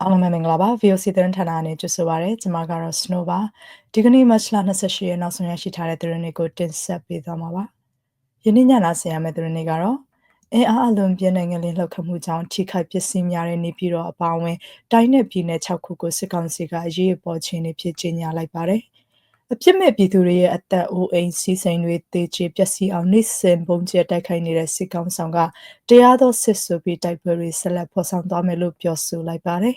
အားလုံးပဲမင်္ဂလာပါ VOC သတင်းဌာနအနေနဲ့ကြိုဆိုပါရစေကျွန်မကတော့ Snow ပါဒီကနေ့မတ်လ28ရက်နောက်ဆုံးရရှိထားတဲ့သတင်းတွေကိုတင်ဆက်ပေးသွားမှာပါယနေ့ညလာဆင်ရမယ့်သတင်းတွေကတော့အင်အားအလွန်ပြင်းတဲ့ငလျင်လှုပ်ခတ်မှုကြောင့်ထိခိုက်ပျက်စီးများတဲ့နေပြည်တော်အပါအဝင်တိုင်းနယ်ပြည်နယ်6ခုကိုစစ်ကောင်စီကအရေးပေါ်ခြေနေဖြစ်ကြေညာလိုက်ပါတယ် အပြစ်မဲ့ပြည်သူတွေရဲ့အသက်အိုးအိမ်စီးစိမ်တွေတေချေပျက်စီးအောင်နှိစင်ပုံကျဲတိုက်ခိုက်နေတဲ့စစ်ကောင်ဆောင်ကတရားသောစစ်ဆိုပြီးတိုက်ပွဲတွေဆက်လက်ဖော်ဆောင်သွားမယ်လို့ပြောဆိုလိုက်ပါတယ်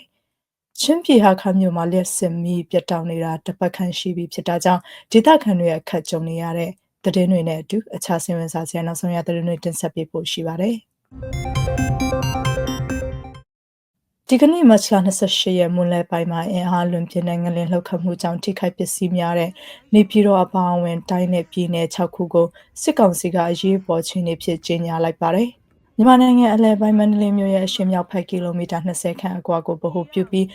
ချင်းပြည်ဟာခမြို့မှာလက်စင်မီပြတ်တောက်နေတာတပတ်ခန့်ရှိပြီဖြစ်တာကြောင့်ဒေသခံတွေအခက်ကြုံနေရတဲ့သတင်းတွေနဲ့အတူအခြားစင်ဝင်စားစရာနောက်ဆုံးရသတင်းတွေတင်ဆက်ပေးဖို့ရှိပါတယ်။ ဒီကနေ့မတ်လ28ရက်မွန်းလယ်ပိုင်းမှာအင်အားလွန်ပြင်းတဲ့ငလင်လှုပ်ခတ်မှုကြောင့်ထိခိုက်ပျက်စီးများတဲ့နေပြည်တော်အပါအဝင်တိုင်းနယ်ပြည်နယ်6ခုကိုစစ်ကောင်စီကအရေးပေါ်ချင်းနေဖြစ်ကြေညာလိုက်ပါတယ်။မြန်မာနိုင်ငံအလဲပိုင်းမန္တလေးမြို့ရဲ့အရှေ့မြောက်ဘက်ကီလိုမီတာ20ခန့်အကွာကိုဗဟိုပြုပြီး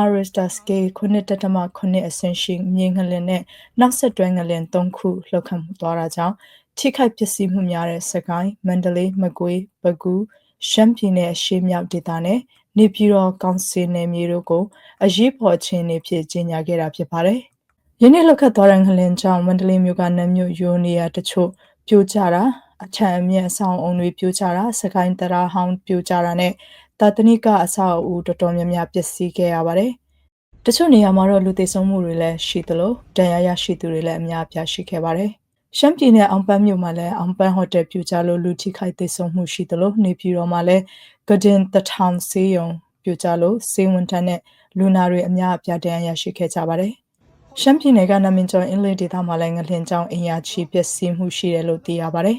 Arista Scale 9.8အဆင့်ရှိမြေငလင်နဲ့နောက်ဆက်တွဲငလင်3ခုလှုပ်ခတ်မှုသွားတာကြောင့်ထိခိုက်ပျက်စီးမှုများတဲ့စကိုင်းမန္တလေးမကွေးပဲခူးရှမ်းပြည်နယ်အရှေ့မြောက်ဒေသနဲ့ နေပြည်တော်ကောင်စီနယ်မြေတို့ကိုအရေးပေါ်ခြင်းနေဖြစ်ကြီးညာခဲ့တာဖြစ်ပါတယ်။ယနေ့လှုပ်ခတ်သွားတဲ့ငလင်ကြောင့်မန္တလေးမြို့ကနမ်းမြို့ယိုနေရတချို့ပြိုကျတာအချမ်းအမြင့်အဆောင်အုံတွေပြိုကျတာစကိုင်းတရာဟောင်းပြိုကျတာနဲ့တာတနိကအဆောက်အဦတော်တော်များများပျက်စီးခဲ့ရပါတယ်။တချို့နေရာမှာတော့လူသေဆုံးမှုတွေလည်းရှိသလိုဒဏ်ရာရရှိသူတွေလည်းအများအပြားရှိခဲ့ပါတယ်။ ရှမ်းပြည်နယ်အောင်ပန်းမြို့မှာလည်းအောင်ပန်းဟိုတယ်ပြိုကျလို့လူထိခိုက်သေဆုံးမှုရှိသလိုနေပြည်တော်မှာလည်းဂဒင်တထောင်စေးရုံပြိုကျလို့စေဝန်ထမ်းနဲ့လူနာတွေအများအပြားဒဏ်ရာရရှိခဲ့ကြပါတယ်။ရှမ်းပြည်နယ်ကနာမင်ကျော်အင်းလေးဒေသမှာလည်းငလျင်ကြောင်းအင်ယာချီပျက်စီးမှုရှိတယ်လို့သိရပါတယ်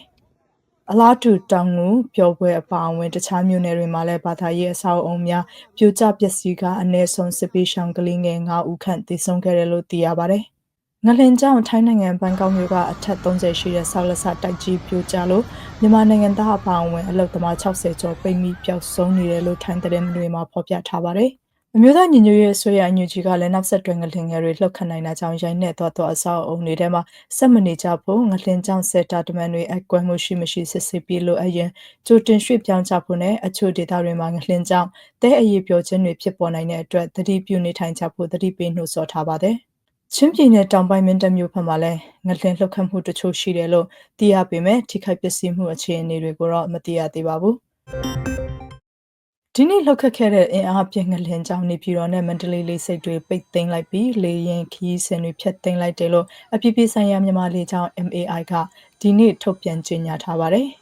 အလားတူတောင်ငူပျော်ပွဲအပါအဝင်တခြားမြို့နယ်တွေမှာလည်းဘာသာရေးအဆောက်အုံများပြိုကျပျက်စီးကအနည်းဆုံးစစ်ပေးရှောင်ကလေးငယ်9ဦးခန့်သေဆုံးခဲ့တယ်လို့သိရပါတယ်။ ငလင်ကြောင့်ထိုင်းနိုင်ငံဘန်ကောက်မြို့ကအထက်30ရှိတဲ့ဆောက်လက်ဆတိုက်ကြီးပြိုကျလို့မြန်မာနိုင်ငံသားအပါအဝင်အလုပ်သမား60ကျော်ပိတ်မိပျောက်ဆုံးနေတယ်လို့ထိုင်းသတင်းတွေမှာဖော်ပြထားပါတယ်။အမျိုးသားညီညွတ်ရေးအစိုးရအညူကြီးကလည်းနောက်ဆက်တွဲငလင်ငယ်တွေလှုပ်ခတ်နိုင်တာကြောင့်ရိုင်းနဲ့သွားတော့အဆောက်အုံတွေထဲမှာဆက်မနေကြဖို့ငလင်ကြောင့်ဆက်တာတမန်တွေအကွဲမှုရှိမရှိစစ်စစ်ပြီးလို့အရင်ကြိုတင်ရွှေ့ပြောင်းကြဖို့နဲ့အချို့ဒေသတွေမှာငလင်ကြောင့်တဲအရေးပြောခြင်းတွေဖြစ်ပေါ်နိုင်တဲ့အတွက်သတိပြုနေထိုင်ကြဖို့သတိပေးနှိုးဆော်ထားပါတယ်။ ချင်းပြည်နယ်တောင်ပိုင်းမင်းတပ်မြို့ဘက်မှာလည်းငလင်လှုပ်ခတ်မှုတချို့ရှိတယ်လို့သိရပေမဲ့ထိခိုက်ပျက်စီးမှုအခြေအနေတွေကိုတော့မသိရသေးပါဘူး။ဒီနေ့လှုပ်ခတ်ခဲ့တဲ့အင်အားပြင်းငလျင်ကြောင့်နေပြည်တော်နဲ့မန္တလေးလေးစိတ်တွေပိတ်သိမ်းလိုက်ပြီးလေရင်ခီးစင်တွေဖျက်သိမ်းလိုက်တယ်လို့အပြည်ပြည်ဆိုင်ရာမြန်မာလေကြောင်း MAI ကဒီနေ့ထုတ်ပြန်ကြေညာထားပါတယ်။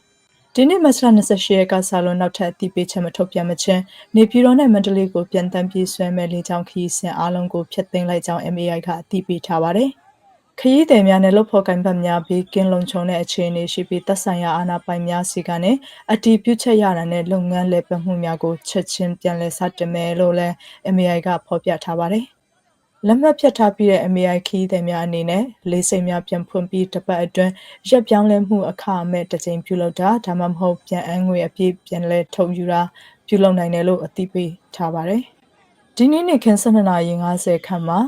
ဒီနေ့မတ်လ28ရက်ကစလို့နောက်ထပ်အသိပေးချက်မထုတ်ပြန်မချင်းနေပြည်တော်နဲ့မန္တလေးကိုပြန်တမ်းပြေးဆွဲမဲ့လေကြောင်းခီးစင်အားလုံးကိုဖျက်သိမ်းလိုက်ကြောင်း MAI ကအသိပေးထားပါတယ်။ခရီးသည်များနဲ့လုပ်ဖော်ကိုင်ဘက်များဘေးကင်းလုံခြုံတဲ့အခြေအနေရှိပြီးသက်ဆိုင်ရာအာဏာပိုင်များစီကနေအတည်ပြုချက်ရတာနဲ့လုပ်ငန်းလည်ပတ်မှုများကိုချက်ချင်းပြန်လည်စတင်မယ်လို့လည်း MAI ကဖော်ပြထားပါတယ်။ လက်မှတ်ဖြတ်ထားပြီးတဲ့ MAI ခရီးသည်များအနေနဲ့လေးစိမ်များပြန်ဖွင့်ပြီးတစ်ပတ်အတွင်းရက်ပြောင်းလဲမှုအခမဲ့တစ်ကြိမ်ပြုလုပ်တာဒါမှမဟုတ်ပြန်အန်းငွေအပြည့်ပြန်လဲထုတ်ယူတာပြုလုပ်နိုင်တယ်လို့အသိပေးထားပါတယ်။ဒီနေ့နေ့ခင်း7:50ခန့်မှာ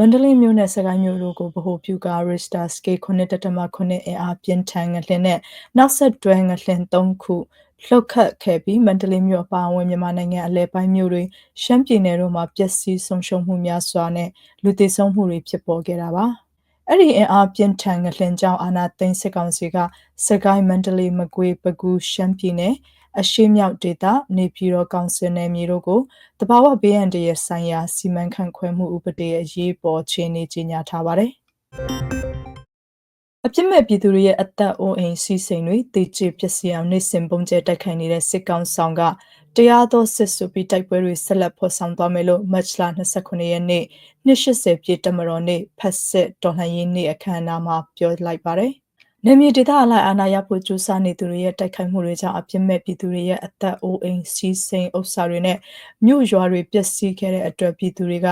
မန္တလေးမြို့နဲ့စကိုင်းမြို့တို့ကိုဗဟိုပြုကာ Richter Scale 9.9အင်အားပြင်းထန်ငလျင်နဲ့နောက်ဆက်တွဲငလျင်3ခုလှုပ်ခတ်ခဲ့ပြီးမန္တလေးမြို့အပါအဝင်မြန်မာနိုင်ငံအလဲပိုင်းမြို့တွေရှမ်းပြည်နယ်တို့မှာပျက်စီးဆုံးရှုံးမှုများစွာနဲ့လူသေဆုံးမှုတွေဖြစ်ပေါ်ခဲ့တာပါအဲ့ဒီအင်အားပြင်းထန်ငလျင်ကြောင့်အာနာသိန်းစစ်ကောင်စီကစကိုင်းမန္တလေးမကွေးပဲခူးရှမ်းပြည်နယ် အရှိမြောက်ဒေသနေပြည်တော်ကောင်စီနယ်မြေတို့ကိုတဘာဝဘေးအန္တရာယ်ဆိုင်ရာစီမံခန့်ခွဲမှုဥပဒေအရေးပေါ်ခြေနေကြေညာထားပါတယ်။အပြစ်မဲ့ပြည်သူတွေရဲ့အသက်အိုးအိမ်စီးစိမ်တွေတေချေပျက်စီးအောင်နေစဉ်ပုံကျဲတိုက်ခိုက်နေတဲ့စစ်ကောင်ဆောင်ကတရားသောစစ်စုပြီးတိုက်ပွဲတွေဆက်လက်ဖော်ဆောင်သွားမယ်လို့မတ်လ29ရက်နေ့280ပြည့်တမတော်နေ့ဖက်စစ်တော်လှန်ရေးနေ့အခမ်းအနားမှာပြောလိုက်ပါတယ်။ နေမြေဒေသအလိုက်အာဏာရဖို့ကြိုးစားနေသူတွေရဲ့တိုက်ခိုက်မှုတွေကြောင့်အပြစ်မဲ့ပြည်သူတွေရဲ့အသက်အိုးအိမ်စီးစိမ်ဥစ္စာတွေနဲ့မြို့ရွာတွေပျက်စီးခဲ့တဲ့အတွက်ပြည်သူတွေက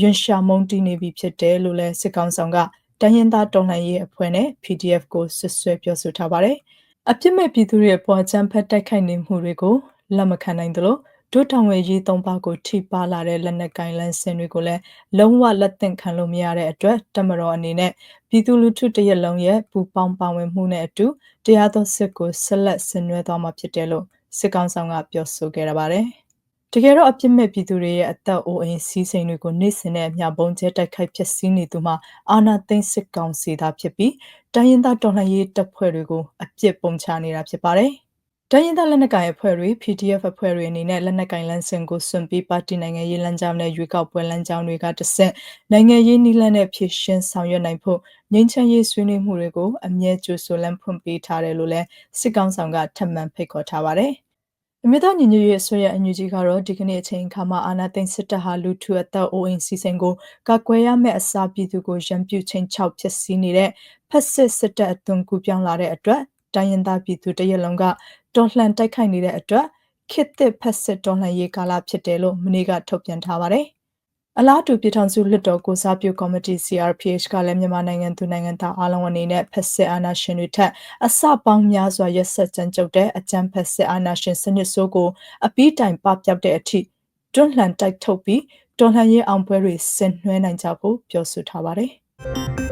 ယွန်ရှာမုန်းတီးနေပြီဖြစ်တယ်လို့လည်းစစ်ကောင်ဆောင်ကတိုင်းရင်းသားတော်လှန်ရေးအဖွဲ့နဲ့ PDF ကိုဆွဆွဲပြောဆိုထားပါတယ်။အပြစ်မဲ့ပြည်သူတွေရဲ့ပေါ်ချမ်းဖက်တိုက်ခိုက်နေမှုတွေကိုလက်မခံနိုင်သလို ဒဒုတောင်ဝဲရေးသုံးပါးကိုထိပါလာတဲ့လက်နက်ကင်လန်းစင်တွေကိုလည်းလုံးဝလက်သင့်ခံလို့မရတဲ့အတွက်တမတော်အနေနဲ့ပြည်သူလူထုတရက်လုံးရဲ့ပူပေါင်းပါဝင်မှုနဲ့အတူတရားသောစစ်ကိုဆက်လက်ဆင်နွှဲသွားမှာဖြစ်တယ်လို့စစ်ကောင်ဆောင်ကပြောဆိုခဲ့ရပါတယ်။တကယ်တော့အပြစ်မဲ့ပြည်သူတွေရဲ့အသက်အိုးအိမ်စီးစိမ်တွေကိုနှိမ့်စင်တဲ့အမြဘုံကျဲတိုက်ခိုက်ဖြစ်စည်းနေသူမှာအာဏာသိမ်းစစ်ကောင်စီသားဖြစ်ပြီးတိုင်းရင်းသားတော်လှန်ရေးတပ်ဖွဲ့တွေကိုအပြစ်ပုံချနေတာဖြစ်ပါတယ်။ တိုင်းရင်းသားလက်နက်ကိုင်အဖွဲ့တွေ PDF အဖွဲ့တွေအနေနဲ့လက်နက်ကိုင်လမ်းစဉ်ကိုစွန့်ပြီးပါတီနိုင်ငံရေးလမ်းကြောင်းနဲ့ရွေးကောက်ပွဲလမ်းကြောင်းတွေကတဆင့်နိုင်ငံရေးနည်းလမ်းနဲ့ဖြည့်ရှင်းဆောင်ရွက်နိုင်ဖို့ငြိမ်းချမ်းရေးဆွေးနွေးမှုတွေကိုအမြဲကြိုးဆိုလမ်းဖွင့်ပေးထားတယ်လို့လည်းစစ်ကောင်ဆောင်ကထပ်မံဖိတ်ခေါ်ထားပါတယ်။အမြင့်သားညီညွတ်ရေးအစိုးရအန်ယူဂျီကတော့ဒီကနေ့အချိန်အခါမှာအာဏာသိမ်းစစ်တပ်ဟာလူထုအသက်အိုးအိမ်စီစဉ်ကိုကာကွယ်ရမယ့်အစာပြည်သူကိုရန်ပြုချိန်ချောက်ဖြစ်စည်းနေတဲ့ဖက်စစ်စစ်တပ်အသွင်ကူပြောင်းလာတဲ့အတွက်တိုင်းရင်းသားပြည်သူတရက်လုံးက တော်လှန်တိုက်ခိုက်နေတဲ့အတွက်ခေတ်သစ်ဖက်စစ်တော်လှန်ရေးကာလဖြစ်တယ်လို့မနေ့ကထုတ်ပြန်ထားပါတယ်အလားတူပြည်ထောင်စုလွှတ်တော်ကိုစားပြုကော်မတီ CRPH ကလည်းမြန်မာနိုင်ငံသူနိုင်ငံသားအားလုံးအနေနဲ့ဖက်စစ်အာဏာရှင်တွေထက်အစပေါင်းများစွာရက်ဆက်ကြမ်းကြုတ်တဲ့အကြမ်းဖက်စစ်အာဏာရှင်စနစ်ဆိုးကိုအပိတိုင်ပပျောက်တဲ့အထိတွန့်လှန်တိုက်ထုတ်ပြီးတော်လှန်ရေးအောင်ပွဲတွေဆင်နွှဲနိုင်ကြဖို့ပြောဆိုထားပါတယ်။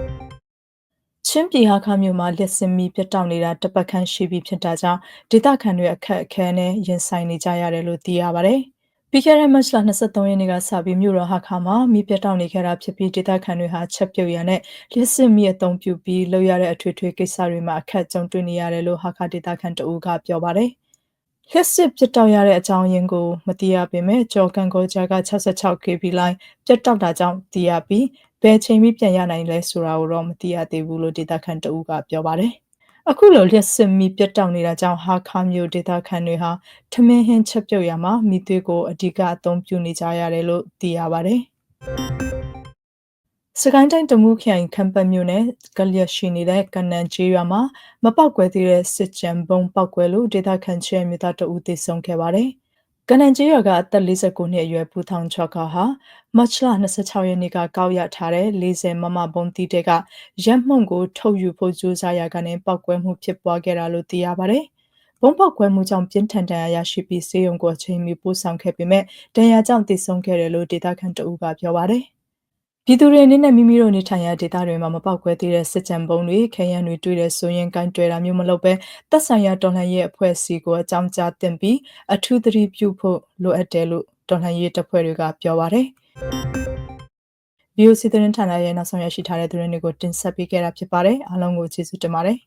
ချင်းပြည်ဟာခမြို့မှာလက်စင်မီပြတ်တောက်နေတာတပတ်ခန့်ရှိပြီဖြစ်တာကြောင့်ဒေသခံတွေအခက်အခဲနဲ့ရင်ဆိုင်နေကြရတယ်လို့သိရပါတယ်။ပြီးခဲ့တဲ့မတ်လ23ရက်နေ့ကစပြီးမြို့တော်ဟာခါမှာမိပြတ်တောက်နေခဲ့တာဖြစ်ပြီးဒေသခံတွေဟာချက်ပြုတ်ရနဲ့လျှစ်စစ်မိအသုံးပြုပြီးလုပ်ရတဲ့အထွေထွေကိစ္စတွေမှာအခက်ကြုံတွေ့နေရတယ်လို့ဟာခါဒေသခံတအူးကပြောပါတယ်။လျှစ်စစ်ပြတ်တောက်ရတဲ့အကြောင်းရင်းကိုမသိရပေမဲ့ကြော်ကန်ကိုဂျာက 66kb လိုင်းပြတ်တောက်တာကြောင့်သိရပြီး ဘယ်ချိန်ပြီးပြန်ရနိုင်လဲဆိုတာကိုတော့မသိရသေးဘူးလို့ဒေသခံတအူးကပြောပါတယ်။အခုလိုလျှက်စစ်မီပြတ်တောက်နေတာကြောင့်ဟာခါမျိုးဒေသခံတွေဟာထမင်းဟင်းချက်ပြုတ်ရမှာမိသွေးကိုအဓိကအသုံးပြုနေကြရတယ်လို့သိရပါတယ်။စကိုင်းတိုင်းတမူးခိုင်ခမ်ပတ်မြို့နယ်ကလျက်ရှိနေတဲ့ကနန်ကျေးရွာမှာမပောက်ကွဲသေးတဲ့စစ်ကြံဘုံပောက်ကွဲလို့ဒေသခံချဲမြို့သားတအူးသေဆုံးခဲ့ပါတယ်။ ကနန်ကျေးရွာကအသက်49နှစ်အရွယ်ပူထောင်ချော့ကဟာမတ်လ26ရက်နေ့ကကောက်ရထားတဲ့40မမဘုံတီတဲ့ကရက်မှုန့်ကိုထုတ်ယူဖို့ကြိုးစားရာကနေပောက်ကွဲမှုဖြစ်ပွားခဲ့တာလို့သိရပါတယ်။ဘုံပောက်ကွဲမှုကြောင့်ပြင်းထန်ဒဏ်ရာရရှိပြီးဆေးရုံကိုအချိန်မီပို့ဆောင်ခဲ့ပေမဲ့ဒဏ်ရာကြောင့်သေဆုံးခဲ့တယ်လို့ဒေသခံတအူးကပြောပါတယ်။ ပြည်သူတွေအနေနဲ့မိမိတို့နေထိုင်ရာဒေသတွေမှာမပေါက်ကွဲသေးတဲ့စစ်ကြံပုံတွေခရမ်းတွေတွေ့တဲ့ဆိုရင်ကင်တွယ်တာမျိုးမလုပ်ဘဲသက်ဆိုင်ရာတော်လှန်ရေးအဖွဲ့အစည်းကိုအကြောင်းကြားတင်ပြီးအထူးသတိပြုဖို့လိုအပ်တယ်လို့တော်လှန်ရေးတပ်ဖွဲ့တွေကပြောပါတယ်။ VOC သတင်းဌာနရဲ့နောက်ဆုံးရရှိထားတဲ့သတင်းတွေကိုတင်ဆက်ပေးခဲ့တာဖြစ်ပါတယ်အားလုံးကိုကျေးဇူးတင်ပါတယ်